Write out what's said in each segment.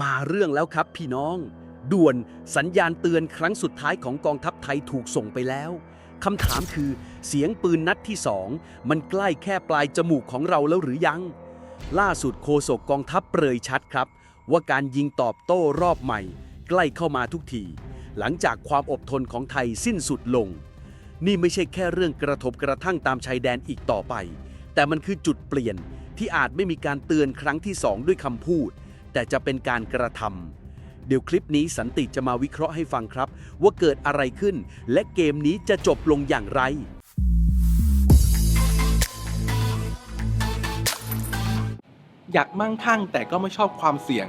มาเรื่องแล้วครับพี่น้อง ด่วนสัญญาณเตือนครั้งสุดท้ายของกองทัพไทยถูกส่งไปแล้วคำถามคือเสียงปืนนัดที่สองมันใกล้แค่ปลายจมูกของเราแล้วหรือยัง ล่าสุดโฆษกกองทัพเปรยชัดครับ ว่าการยิงตอบโต้รอบใหม่ ใกล้เข้ามาทุกที หลังจากความอดทนของไทยสิ้นสุดลง นี่ไม่ใช่แค่เรื่องกระทบกระทั่งตามชายแดนอีกต่อไป แต่มันคือจุดเปลี่ยนที่อาจไม่มีการเตือนครั้งที่สองด้วยคำพูด แต่จะเป็นการกระทำเดี๋ยวคลิปนี้สันติจะมาวิเคราะห์ให้ฟังครับ ว่าเกิดอะไรขึ้น และเกมนี้จะจบลงอย่างไรอยากมั่งคั่งแต่ก็ไม่ชอบความเสี่ยง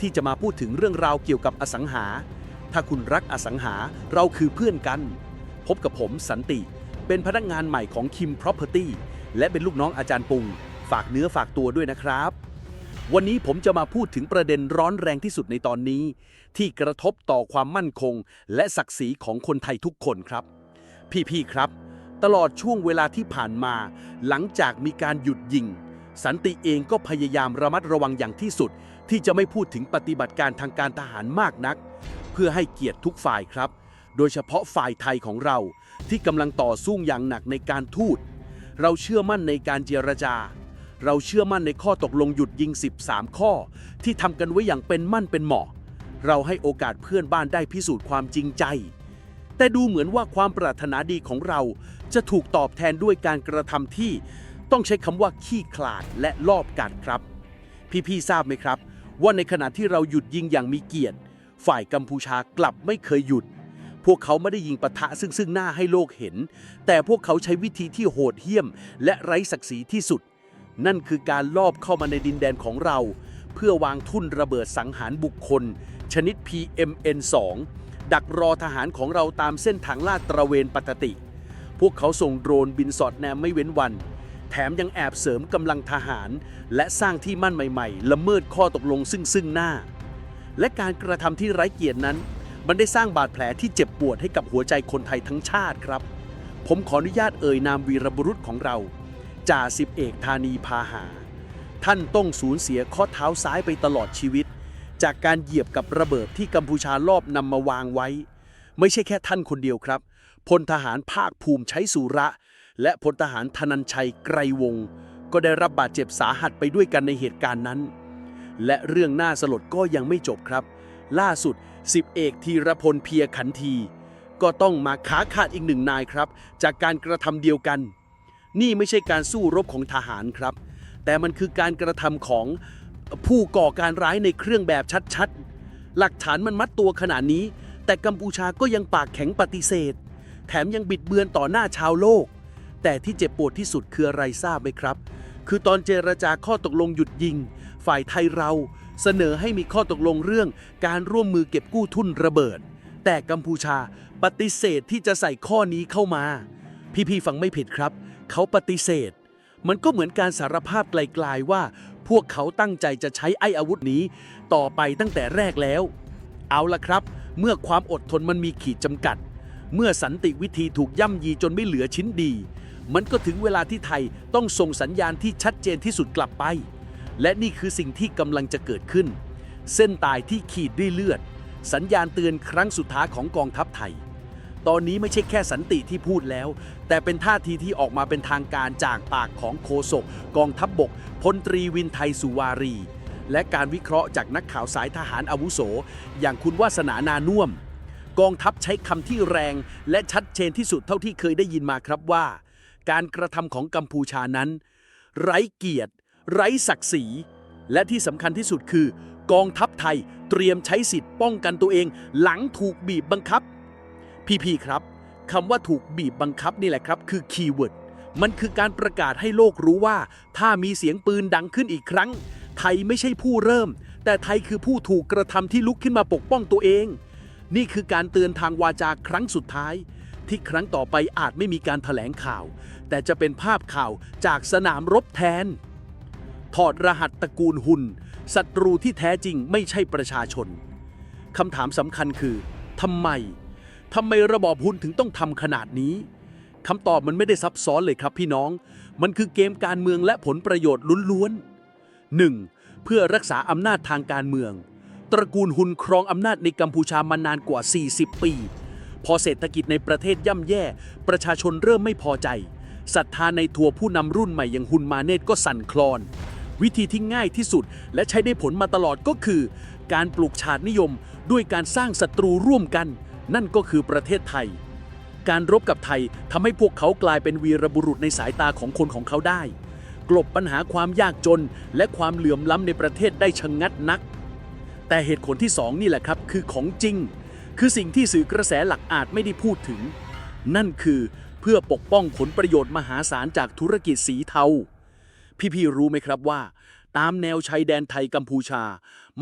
ที่จะมาพูดถึงเรื่องราวเกี่ยวกับอสังหา ถ้าคุณรักอสังหาเราคือเพื่อนกัน พบกับผมสันติ เป็นพนักงานใหม่ของ Kim Property และเป็นลูกน้องอาจารย์ปุง ฝากเนื้อฝากตัวด้วยนะครับ วันนี้ผมจะมาพูดถึงประเด็นร้อนแรงที่สุดในตอนนี้ ที่กระทบต่อความมั่นคง และศักดิ์ศรีของคนไทยทุกคนครับ พี่ๆครับ ตลอดช่วงเวลาที่ผ่านมา หลังจากมีการหยุดยิงสันติเองก็พยายามระมัดระวังอย่างที่สุด ที่จะไม่พูดถึงปฏิบัติการทางการทหารมากนัก เพื่อให้เกียรติทุกฝ่ายครับ โดยเฉพาะฝ่ายไทยของเราที่กำลังต่อสู้อย่างหนักในการทูต เราเชื่อมั่นในการเจรจา เราเชื่อมั่นในข้อตกลงหยุดยิง 13 ข้อ ที่ทำกันไว้อย่างเป็นมั่นเป็นเหมาะ เราให้โอกาสเพื่อนบ้านได้พิสูจน์ความจริงใจ แต่ดูเหมือนว่าความปรารถนาดีของเราจะถูกตอบแทนด้วยการกระทำที่ต้องใช้คำว่าขี้ขลาดและลอบกัดครับ พี่ๆทราบไหมครับ ว่าในขณะที่เราหยุดยิงอย่างมีเกียรติ ฝ่ายกัมพูชากลับไม่เคยหยุด พวกเขาไม่ได้ยิงปะทะซึ่งซึ่งหน้าให้โลกเห็น แต่พวกเขาใช้วิธีที่โหดเหี้ยม และไร้ศักดิ์ศรีที่สุด นั่นคือการลอบเข้ามาในดินแดนของเรา เพื่อวางทุ่นระเบิดสังหารบุคคล ชนิด PMN2 ดักรอทหารของเราตามเส้นทางลาดตระเวนปกติ พวกเขาส่งโดรนบินสอดแนมไม่เว้นวัน แถมยังแอบเสริมกำลังทหาร และสร้างที่มั่นใหม่ๆ ละเมิดข้อตกลงซึ่งซึ่งหน้า และการกระทำที่ไร้เกียรตินั้น มันได้สร้างบาดแผลที่เจ็บปวดให้กับหัวใจคนไทยทั้งชาติครับ ผมขออนุญาตเอ่ยนามวีรบุรุษของเราจ่าสิบเอกธานีพาหา ท่านต้องสูญเสียข้อเท้าซ้ายไปตลอดชีวิต จากการเหยียบกับระเบิดที่กัมพูชาลอบนำมาวางไว้ ไม่ใช่แค่ท่านคนเดียวครับพลทหารภาคภูมิใช้สุระ และพลทหารธนันชัยไกรวง ก็ได้รับบาดเจ็บสาหัสไปด้วยกันในเหตุการณ์นั้น และเรื่องน่าสลดก็ยังไม่จบครับ ล่าสุดสิบเอกธีรพลเพียขันที ก็ต้องมาขาขาดอีกหนึ่งนายครับ จากการกระทำเดียวกัน นี่ไม่ใช่การสู้รบของทหารครับ แต่มันคือการกระทำของผู้ก่อการร้ายในเครื่องแบบชัดๆ หลักฐานมันมัดตัวขนาดนี้ แต่กัมพูชาก็ยังปากแข็งปฏิเสธ แถมยังบิดเบือนต่อหน้าชาวโลก แต่ที่เจ็บปวดที่สุดคืออะไรทราบไหมครับ คือตอนเจรจาข้อตกลงหยุดยิง ฝ่ายไทยเราเสนอให้มีข้อตกลงเรื่องการร่วมมือเก็บกู้ทุนระเบิด แต่กัมพูชาปฏิเสธที่จะใส่ข้อนี้เข้ามา พี่ๆฟังไม่ผิดครับ เขาปฏิเสธ มันก็เหมือนการสารภาพไกลๆว่า พวกเขาตั้งใจจะใช้ไอ้อาวุธนี้ ต่อไปตั้งแต่แรกแล้ว เอาละครับ เมื่อความอดทนมันมีขีดจำกัด เมื่อสันติวิธีถูกย่ำยีจนไม่เหลือชิ้นดี มันก็ถึงเวลาที่ไทยต้องส่งสัญญาณที่ชัดเจนที่สุดกลับไป และนี่คือสิ่งที่กำลังจะเกิดขึ้น เส้นตายที่ขีดด้วยเลือด สัญญาณเตือนครั้งสุดท้ายของกองทัพไทย ตอนนี้ไม่ใช่แค่สันติที่พูดแล้ว แต่เป็นท่าทีที่ออกมาเป็นทางการจากปากของโฆษกกองทัพบบกพลตรีวินไทยสุวารี และการวิเคราะห์จากนักข่าวสายทหารอาวุโส อย่างคุณวาสนานานุ่มกองทัพใช้คำที่แรงและชัดเจนที่สุดเท่าที่เคยได้ยินมาครับว่า การกระทำของกัมพูชานั้น ไร้เกียรติ ไร้ศักดิ์ศรี และที่สำคัญที่สุดคือ กองทัพไทยเตรียมใช้สิทธิ์ป้องกันตัวเอง หลังถูกบีบบังคับ พี่ๆครับคำว่าถูกบีบบังคับนี่แหละครับ คือคีย์เวิร์ดมันคือการประกาศให้โลกรู้ว่า ถ้ามีเสียงปืนดังขึ้นอีกครั้ง ไทยไม่ใช่ผู้เริ่ม แต่ไทยคือผู้ถูกกระทำที่ลุกขึ้นมาปกป้องตัวเอง นี่คือการเตือนทางวาจาครั้งสุดท้าย ที่ครั้งต่อไปอาจไม่มีการถแถลงข่าว แต่จะเป็นภาพข่าวจากสนามรบแทน ถอดรหัสตระกูลหุนศัตรูที่แท้จริงไม่ใช่ประชาชนคำถามสำคัญคือทำไมทำไมระบอบหุนถึงต้องทำขนาดนี้คำตอบมันไม่ได้ซับซ้อนเลยครับพี่น้อง มันคือเกมการเมืองและผลประโยชน์ล้วนๆ 1. เพื่อรักษาอำนาจทางการเมือง ตระกูลหุนครองอำนาจในกัมพูชามานานกว่า 40 ปี พอเศรษฐกิจในประเทศย่ำแย่ ประชาชนเริ่มไม่พอใจศรัทธาในทัวผู้นำรุ่นใหม่อย่างหุนมาเนตก็สั่นคลอน วิธีที่ง่ายที่สุดและใช้ได้ผลมาตลอดก็คือ การปลูกชาตินิยมด้วยการสร้างศัตรูร่วมกัน นั่นก็คือประเทศไทย การรบกับไทยทำให้พวกเขากลายเป็นวีรบุรุษในสายตาของคนของเขาได้ กลบปัญหาความยากจนและความเหลื่อมล้ำในประเทศได้ชะงงัดนัก แต่เหตุผลที่สองนี่แหละครับคือของจริง คือสิ่งที่สื่อกระแสหลักอาจไม่ได้พูดถึง นั่นคือเพื่อปกป้องผลประโยชน์มหาศาลจากธุรกิจสีเทา พี่ๆรู้ไหมครับว่า ตามแนวชายแดนไทยกัมพูชา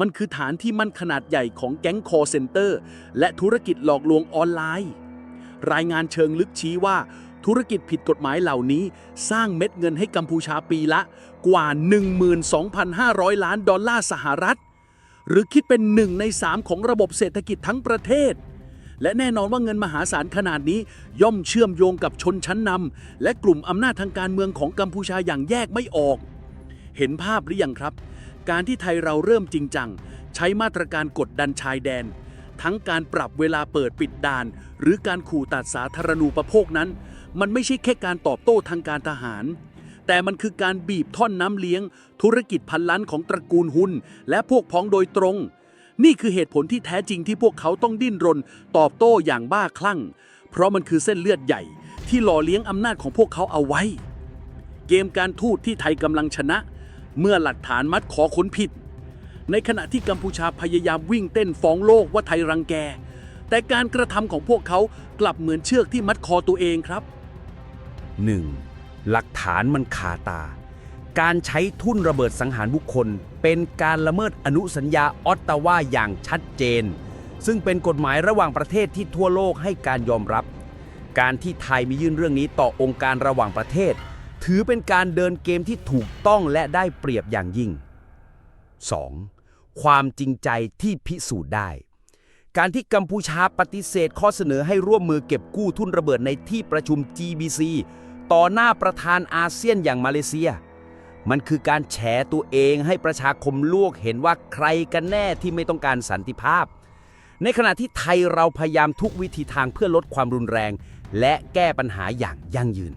มันคือฐานที่มั่นขนาดใหญ่ของแก๊งคอเซนเตอร์ และธุรกิจหลอกลวงออนไลน์ รายงานเชิงลึกชี้ว่าธุรกิจผิดกฎหมายเหล่านี้สร้างเม็ดเงินให้กัมพูชาปีละ กว่า 12,500 ล้านดอลลาร์สหรัฐ หรือคิดเป็นหนึ่งในสามของระบบเศรษฐกิจทั้งประเทศ และแน่นอนว่าเงินมหาศาลขนาดนี้ ย่อมเชื่อมโยงกับชนชั้นนำและกลุ่มอำนาจทางการเมืองของกัมพูชาอย่างแยกไม่ออก เห็นภาพหรือยังครับ การที่ไทยเราเริ่มจริงจัง ใช้มาตรการกดดันชายแดน ทั้งการปรับเวลาเปิดปิดด่าน หรือการขู่ตัดสาธารณูปโภคนั้น มันไม่ใช่แค่การตอบโต้ทางการทหาร แต่มันคือการบีบท่อนน้ำเลี้ยง ธุรกิจพันล้านของตระกูลหุนและพวกพ้องโดยตรง นี่คือเหตุผลที่แท้จริงที่พวกเขาต้องดิ้นรน ตอบโต้อย่างบ้าคลั่ง เพราะมันคือเส้นเลือดใหญ่ ที่หล่อเลี้ยงอำนาจของพวกเขาเอาไว้ เกมการทูตที่ไทยกำลังชนะ เมื่อหลักฐานมัดขอค้นผิด ในขณะที่กัมพูชาพยายามวิ่งเต้นฟ้องโลกว่าไทยรังแก แต่การกระทำของพวกเขากลับเหมือนเชือกที่มัดคอตัวเองครับ 1. หลักฐานมันคาตา การใช้ทุ่นระเบิดสังหารบุคคล เป็นการละเมิดอนุสัญญาออตตาวาอย่างชัดเจน ซึ่งเป็นกฎหมายระหว่างประเทศที่ทั่วโลกให้การยอมรับ การที่ไทยมียื่นเรื่องนี้ต่อองค์การระหว่างประเทศ ถือเป็นการเดินเกมที่ถูกต้องและได้เปรียบอย่างยิ่ง 2. ความจริงใจที่พิสูจน์ได้การที่กัมพูชาปฏิเสธข้อเสนอให้ร่วมมือเก็บกู้ทุนระเบิดในที่ประชุม GBC ต่อหน้าประธานอาเซียนอย่างมาเลเซีย มันคือการแฉตัวเองให้ประชาคมโลกเห็นว่าใครกันแน่ที่ไม่ต้องการสันติภาพ ในขณะที่ไทยเราพยายามทุกวิธีทางเพื่อลดความรุนแรง และแก้ปัญหาอย่างยั่งยืน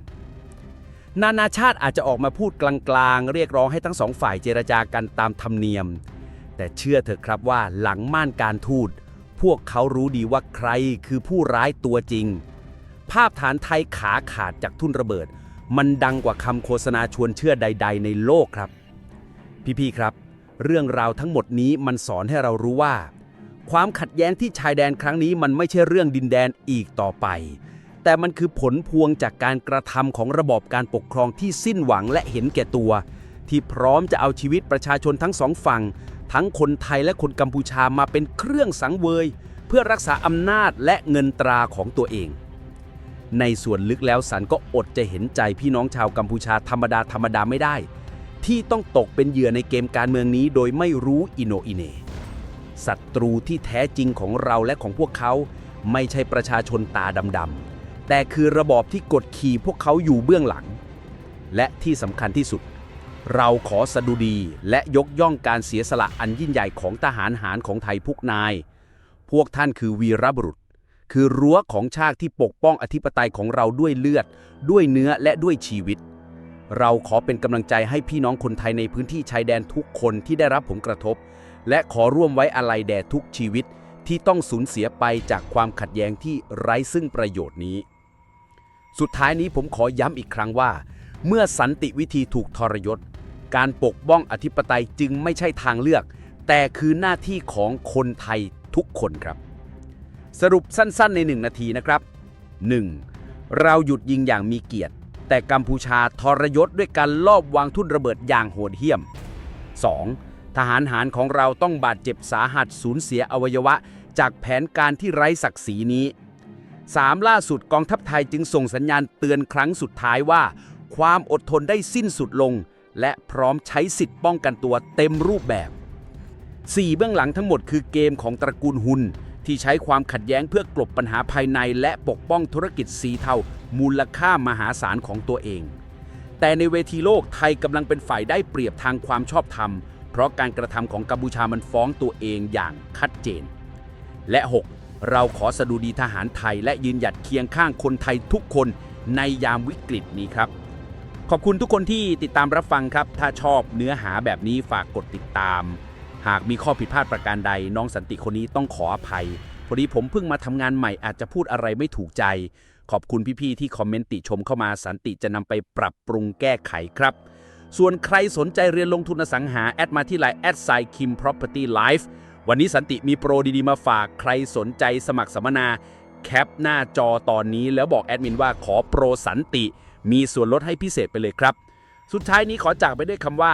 นานาชาติอาจจะออกมาพูดกลางๆ เรียกร้องให้ทั้งสองฝ่ายเจรจากันตามธรรมเนียม แต่เชื่อเถอะครับว่าหลังม่านการทูตพวกเขารู้ดีว่าใครคือผู้ร้ายตัวจริง ภาพฐานไทยขาขาดจากทุ่นระเบิด มันดังกว่าคำโฆษณาชวนเชื่อใด ๆ ในโลกครับ พี่ๆครับ เรื่องราวทั้งหมดนี้มันสอนให้เรารู้ว่า ความขัดแย้งที่ชายแดนครั้งนี้มันไม่ใช่เรื่องดินแดนอีกต่อไป แต่มันคือผลพวงจากการกระทำของระบอบการปกครองที่สิ้นหวังและเห็นแก่ตัว ที่พร้อมจะเอาชีวิตประชาชนทั้งสองฝั่ง ทั้งคนไทยและคนกัมพูชามาเป็นเครื่องสังเวย เพื่อรักษาอำนาจและเงินตราของตัวเอง ในส่วนลึกแล้วสันก็อดจะเห็นใจพี่น้องชาวกัมพูชาธรรมดาธรรมดาไม่ได้ ที่ต้องตกเป็นเหยื่อในเกมการเมืองนี้โดยไม่รู้อิโนอิเนศัตรูที่แท้จริงของเราและของพวกเขาไม่ใช่ประชาชนตาดำๆแต่คือระบอบที่กดขี่พวกเขาอยู่เบื้องหลัง และที่สำคัญที่สุด เราขอสดุดีและยกย่องการเสียสละอันยิ่งใหญ่ของทหารหารของไทยพุกนาย พวกท่านคือวีรบุรุษ คือรั้วของชาติที่ปกป้องอธิปไตยของเราด้วยเลือด ด้วยเนื้อและด้วยชีวิต เราขอเป็นกำลังใจให้พี่น้องคนไทยในพื้นที่ชายแดนทุกคนที่ได้รับผลกระทบ และขอร่วมไว้อาลัยแด่ทุกชีวิตที่ต้องสูญเสียไปจากความขัดแย้งที่ไร้ซึ่งประโยชน์นี้ สุดท้ายนี้ผมขอย้ำอีกครั้งว่า เมื่อสันติวิธีถูกทรยศ การปกป้องอธิปไตยจึงไม่ใช่ทางเลือก แต่คือหน้าที่ของคนไทยทุกคนครับ สรุปสั้นๆ ใน 1 นาทีนะครับ 1. เราหยุดยิงอย่างมีเกียรติ แต่กัมพูชาทรยศด้วยการลอบวางทุ่นระเบิดอย่างโหดเหี้ยม 2. ทหารหารของเราต้องบาดเจ็บสาหัสสูญเสียอวัยวะ จากแผนการที่ไร้ศักดิ์ศรีนี้ 3. ล่าสุดกองทัพไทยจึงส่งสัญญาณเตือนครั้งสุดท้ายว่า ความอดทนได้สิ้นสุดลง และพร้อมใช้สิทธิ์ป้องกันตัวเต็มรูปแบบ 4. เบื้องหลังทั้งหมดคือเกมของตระกูลหุน ที่ใช้ความขัดแย้งเพื่อกลบปัญหาภายในและปกป้องธุรกิจสีเทา มูลค่ามหาศาลของตัวเอง แต่ในเวทีโลกไทยกำลังเป็นฝ่ายได้เปรียบทางความชอบธรรม เพราะการกระทำของกัมพูชามันฟ้องตัวเองอย่างชัดเจน และ 6. เราขอสดุดีทหารไทยและยืนหยัดเคียงข้างคนไทยทุกคนในยามวิกฤตนี้ครับ ขอบคุณทุกคนที่ติดตามรับฟังครับ ถ้าชอบเนื้อหาแบบนี้ฝากกดติดตาม หากมีข้อผิดพลาดประการใด น้องสันติคนนี้ต้องขออภัย พอดีผมเพิ่งมาทำงานใหม่อาจจะพูดอะไรไม่ถูกใจ ขอบคุณพี่ๆที่คอมเมนต์ติชมเข้ามาสันติจะนำไปปรับปรุงแก้ไขครับ ส่วนใครสนใจเรียนลงทุนอสังหา แอดมาที่ไลน์แอดไซคิม property life วันนี้สันติมีโปรดีๆมาฝากใครสนใจสมัครสัมมนา แคปหน้าจอตอนนี้แล้วบอกแอดมินว่าขอโปรสันติ มีส่วนลดให้พิเศษไปเลยครับ สุดท้ายนี้ขอจากไปด้วยคำว่า